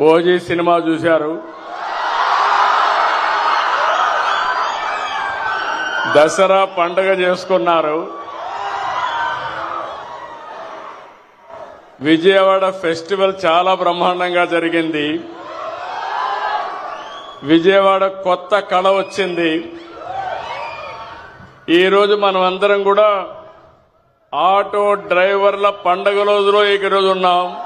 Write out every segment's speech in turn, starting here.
OG cinema చూశారు. దసరా పండగ చేసుకున్నారు. విజయవాడ ఫెస్టివల్ చాలా బ్రహ్మాండంగా జరిగింది. విజయవాడ కొత్త కళ వచ్చింది. ఈరోజు మనం అందరం కూడా ఆటో డ్రైవర్ల పండగ రోజులో ఈరోజు ఉన్నాం.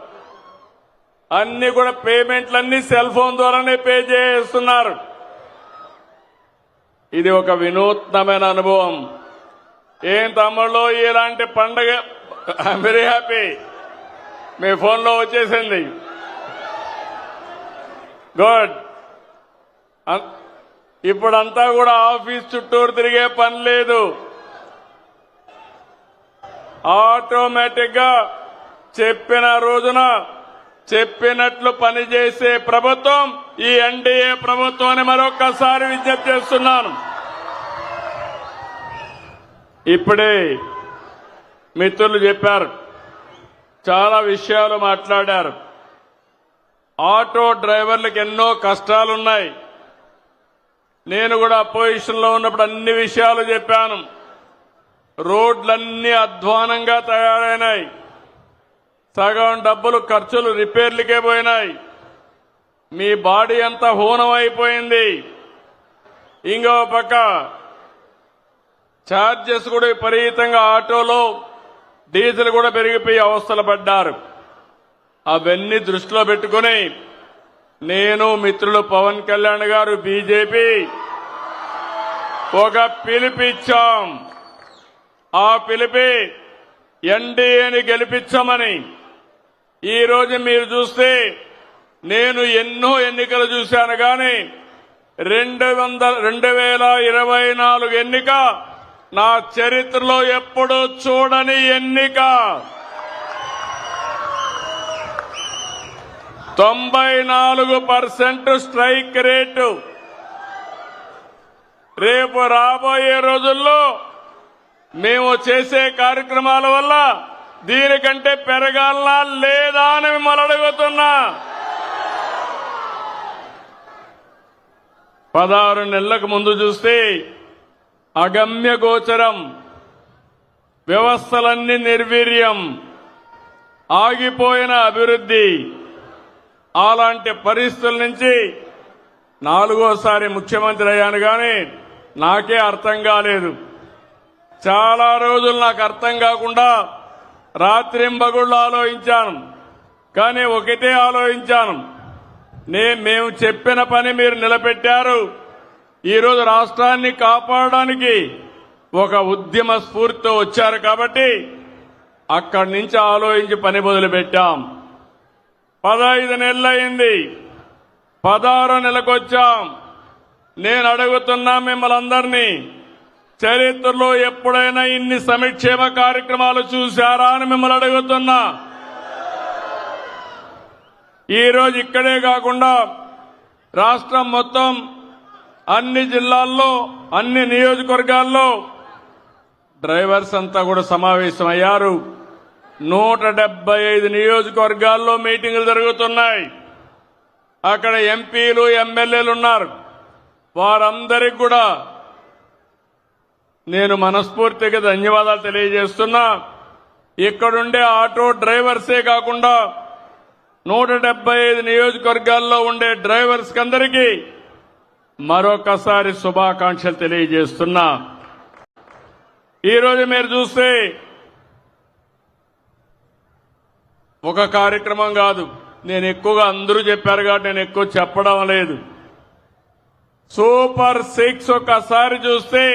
అన్ని కూడా పేమెంట్లన్నీ సెల్ ఫోన్ ద్వారానే పే చేస్తున్నారు. ఇది ఒక వినూత్నమైన అనుభవం. ఏం తమ్ముళ్ళు ఇలాంటి పండగ ఐఎమ్ వెరీ హ్యాపీ మీ ఫోన్లో వచ్చేసింది. గుడ్ అం- ఇప్పుడంతా కూడా ఆఫీస్ చుట్టూరు తిరిగే పని లేదు. ఆటోమేటిక్గా చెప్పిన రోజున చెప్పినట్లు పనిచేసే ప్రభుత్వం ఈ ఎన్డీఏ ప్రభుత్వాన్ని మరొకసారి విజ్ఞప్తి చేస్తున్నాను. ఇప్పుడే మిత్రులు చెప్పారు. చాలా విషయాలు మాట్లాడారు. ఆటో డ్రైవర్లకు ఎన్నో కష్టాలున్నాయి. నేను కూడా అపోజిషన్లో ఉన్నప్పుడు అన్ని విషయాలు చెప్పాను. రోడ్లన్నీ అధ్వానంగా తయారైనాయి. సగం డబ్బులు ఖర్చులు రిపేర్లకే పోయినాయి. మీ బాడీ అంతా హూనం అయిపోయింది ఇంకో పక్క ఛార్జెస్ కూడా విపరీతంగా ఆటోలో డీజిల్ కూడా పెరిగిపోయి అవస్థలు పడ్డారు. అవన్నీ దృష్టిలో పెట్టుకుని నేను మిత్రులు పవన్ కళ్యాణ్ గారు బీజేపీ ఒక పిలిపిచ్చాం ఆ పిలిపి ఎన్డీఏని గెలిపించమని ఈ రోజు మీరు చూస్తే నేను ఎన్నో ఎన్నికలు చూశాను కానీ రెండు వందల రెండు వేల ఇరవై నాలుగు ఎన్నిక నా చరిత్రలో ఎప్పుడూ చూడని ఎన్నిక. తొంభై నాలుగు పర్సెంట్ స్ట్రైక్ రేటు. రేపు రాబోయే రోజుల్లో మేము చేసే కార్యక్రమాల వల్ల దీనికంటే పెరగాలనా లేదా అని మిమ్మల్ని అడుగుతున్నా. పదహారు నెలలకు ముందు చూస్తే అగమ్య గోచరం వ్యవస్థలన్నీ నిర్వీర్యం ఆగిపోయిన అభివృద్ధి. అలాంటి పరిస్థితుల నుంచి నాలుగోసారి ముఖ్యమంత్రి అయ్యాను కానీ నాకే అర్థం కాలేదు. చాలా రోజులు నాకు అర్థం కాకుండా రాత్రింబగుళ్ళు ఆలోచించాను. కానీ ఒకటే ఆలోచించాను. నే మేము చెప్పిన పని మీరు నిలబెట్టారు. ఈరోజు రాష్ట్రాన్ని కాపాడడానికి ఒక ఉద్యమ స్ఫూర్తితో వచ్చారు కాబట్టి అక్కడి నుంచి ఆలోచించి పని మొదలుపెట్టాం. పదహైదు నెలలైంది. పదహారో నెలకొచ్చాం. నేను అడుగుతున్నా మిమ్మల్ని అందరినీ చరిత్రలో ఎప్పుడైనా ఇన్ని సంక్షేమ కార్యక్రమాలు చూశారా అని మిమ్మల్ని అడుగుతున్నా. ఈరోజు ఇక్కడే కాకుండా రాష్ట్రం మొత్తం అన్ని జిల్లాల్లో అన్ని నియోజకవర్గాల్లో డ్రైవర్స్ అంతా కూడా సమావేశమయ్యారు. నూట డెబ్బై ఐదు నియోజకవర్గాల్లో మీటింగులు జరుగుతున్నాయి. అక్కడ ఎంపీలు ఎమ్మెల్యేలు ఉన్నారు. వారందరికి కూడా నేను మనస్ఫూర్తిగా ధన్యవాదాలు తెలియజేస్తున్నా. ఇక్కడుండే ఆటో డ్రైవర్సే కాకుండా నూట డెబ్బై ఐదు నియోజకవర్గాల్లో ఉండే డ్రైవర్స్ అందరికీ మరొకసారి శుభాకాంక్షలు తెలియజేస్తున్నా. ఈరోజు మీరు చూస్తే ఒక కార్యక్రమం కాదు. నేను ఎక్కువగా అందరూ చెప్పారు కాబట్టి నేను ఎక్కువ చెప్పడం లేదు. సూపర్ సిక్స్ ఒకసారి చూస్తే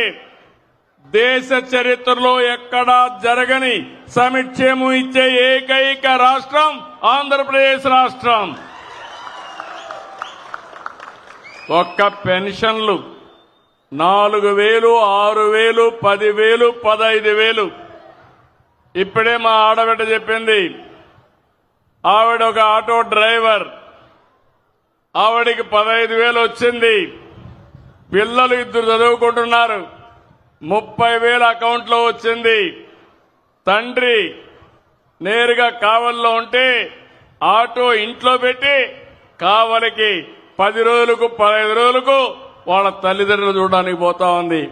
దేశ చరిత్రలో ఎక్కడా జరగని సమిక్షేమం ఇచ్చే ఏకైక రాష్ట్రం ఆంధ్రప్రదేశ్ రాష్ట్రం. ఒక్క పెన్షన్లు నాలుగు వేలు ఆరు వేలు పదివేలు పదహైదు వేలు. ఇప్పుడే మా ఆడబిడ్డ చెప్పింది ఆవిడ ఒక ఆటో డ్రైవర్ ఆవిడికి పదహైదు వేలు వచ్చింది. పిల్లలు ఇద్దరు చదువుకుంటున్నారు. ముప్పై వేల అకౌంట్లో వచ్చింది. తండ్రి నేరుగా కావల్లో ఉంటే ఆటో ఇంట్లో పెట్టి కావలికి పది రోజులకు పదహైదు రోజులకు వాళ్ళ తల్లిదండ్రులు చూడడానికి పోతా ఉంది.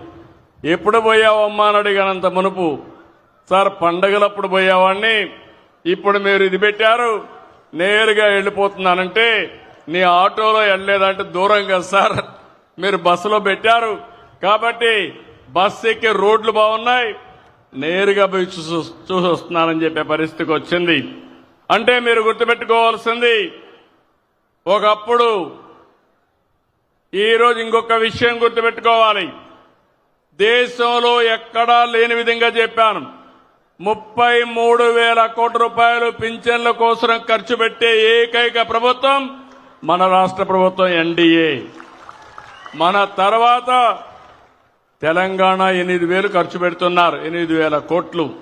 ఎప్పుడు పోయావమ్మా అని అడిగానంత మునుపు. సార్ పండగలప్పుడు పోయేవాడిని ఇప్పుడు మీరు ఇది పెట్టారు. నేరుగా వెళ్ళిపోతున్నానంటే నీ ఆటోలో వెళ్ళలేదంటే దూరం కదా సార్. మీరు బస్సులో పెట్టారు. కాబట్టి బస్సు ఎక్కే రోడ్లు బాగున్నాయి. నేరుగా పోయి చూసి చూసి వస్తున్నానని చెప్పే పరిస్థితికి వచ్చింది. అంటే మీరు గుర్తుపెట్టుకోవాల్సింది ఒకప్పుడు ఈరోజు ఇంకొక విషయం గుర్తుపెట్టుకోవాలి. దేశంలో ఎక్కడా లేని విధంగా చెప్పాను. ముప్పై మూడు వేల కోట్ల రూపాయలు పింఛన్ల కోసం ఖర్చు పెట్టే ఏకైక ప్రభుత్వం మన రాష్ట్ర ప్రభుత్వం ఎన్డీఏ మన తర్వాత తెలంగాణ ఎనిమిది వేలు ఖర్చు పెడుతున్నారు. ఎనిమిది వేల కోట్లు.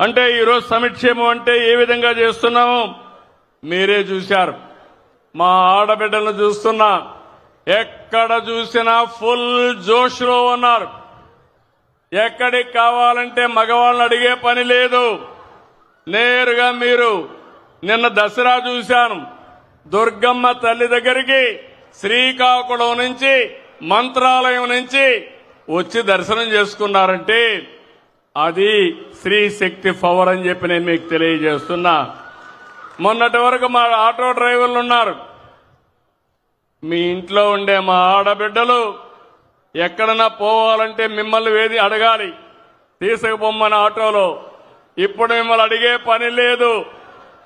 అంటే ఈరోజు సమిక్షేమం అంటే ఏ విధంగా చేస్తున్నాము మీరే చూశారు. మా ఆడబిడ్డలను చూస్తున్నా ఎక్కడ చూసినా ఫుల్ జోష్లో ఉన్నారు. ఎక్కడికి కావాలంటే మగవాళ్ళని అడిగే పని లేదు. నేరుగా మీరు నిన్న దసరా చూశాను. దుర్గమ్మ తల్లి దగ్గరికి శ్రీకాకుళం నుంచి మంత్రాలయం నుంచి వచ్చి దర్శనం చేసుకున్నారంటే అది స్త్రీ శక్తి పవర్ అని చెప్పి నేను మీకు తెలియజేస్తున్నా. మొన్నటి వరకు మా ఆటో డ్రైవర్లు ఉన్నారు. మీ ఇంట్లో ఉండే మా ఆడబిడ్డలు ఎక్కడన్నా పోవాలంటే మిమ్మల్ని వేది అడగాలి. తీసుకుపోమ్మని ఆటోలో. ఇప్పుడు మిమ్మల్ని అడిగే పని లేదు.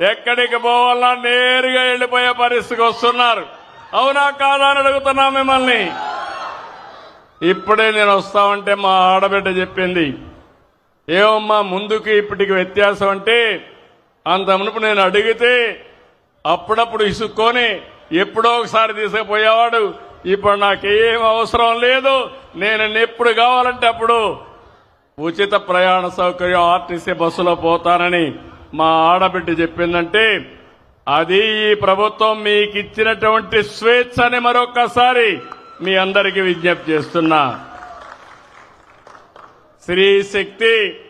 ఎక్కడికి పోవాలన్నా నేరుగా వెళ్ళిపోయే పరిస్థితికి వస్తున్నారు. అవునా కాదా అని అడుగుతున్నా మిమ్మల్ని. ఇప్పుడే నేను వస్తామంటే మా ఆడబిడ్డ చెప్పింది. ఏమమ్మా ముందుకి ఇప్పటికి వ్యత్యాసం అంటే అంత మునుపు నేను అడిగితే అప్పుడప్పుడు ఇసుక్కొని ఎప్పుడో ఒకసారి తీసుకుపోయేవాడు. ఇప్పుడు నాకేం అవసరం లేదు. నేను ఎప్పుడు కావాలంటే అప్పుడు ఉచిత ప్రయాణ సౌకర్యం ఆర్టీసీ బస్సులో పోతానని మా ఆడబిడ్డ చెప్పిందంటే అది ఈ ప్రభుత్వం మీకు ఇచ్చినటువంటి స్వేచ్ఛ అని మీ అందరికీ విజ్ఞప్తి చేస్తున్నా. స్త్రీ శక్తి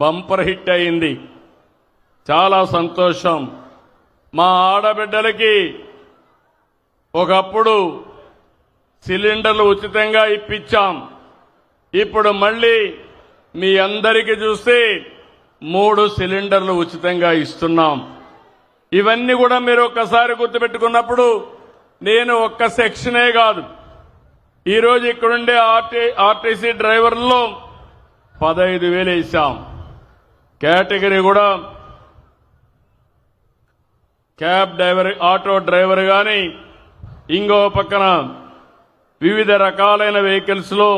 బంపర్ హిట్ అయింది. చాలా సంతోషం. మా ఆడబిడ్డలకి ఒకప్పుడు సిలిండర్లు ఉచితంగా ఇప్పించాం. ఇప్పుడు మళ్ళీ మీ అందరికీ చూస్తే మూడు సిలిండర్లు ఉచితంగా ఇస్తున్నాం. ఇవన్నీ కూడా మీరు ఒక్కసారి గుర్తుపెట్టుకున్నప్పుడు నేను ఒక్క సెక్షనే కాదు. ఈరోజు ఇక్కడుండే ఆర్టీ ఆర్టీసీ డ్రైవర్లో పదహైదు వేలు వేసాం కేటగిరీ కూడా క్యాబ్ డ్రైవర్ ఆటో డ్రైవర్ కానీ ఇంకో పక్కన వివిధ రకాలైన వెహికల్స్లో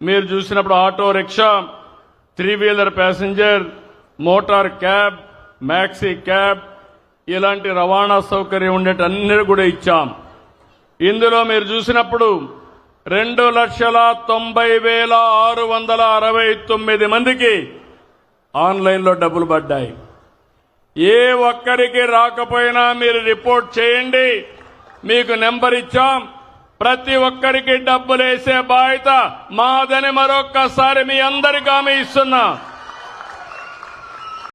మీరు చూసినప్పుడు auto rickshaw three wheeler passenger motor cab maxi cab ఇలాంటి రవాణా సౌకర్యం ఉండేటన్ని కూడా ఇచ్చాం. ఇందులో మీరు చూసినప్పుడు రెండు లక్షల తొంభై వేల ఆరు వందల అరవై తొమ్మిది మందికి ఆన్లైన్లో డబ్బులు పడ్డాయి. ఏ ఒక్కరికి రాకపోయినా మీరు రిపోర్ట్ చేయండి. మీకు నెంబర్ ఇచ్చాం. ప్రతి ఒక్కరికి డబ్బులేసే బాధ్యత మాదని మరొక్కసారి మీ అందరికీ హామీ ఇస్తున్నా.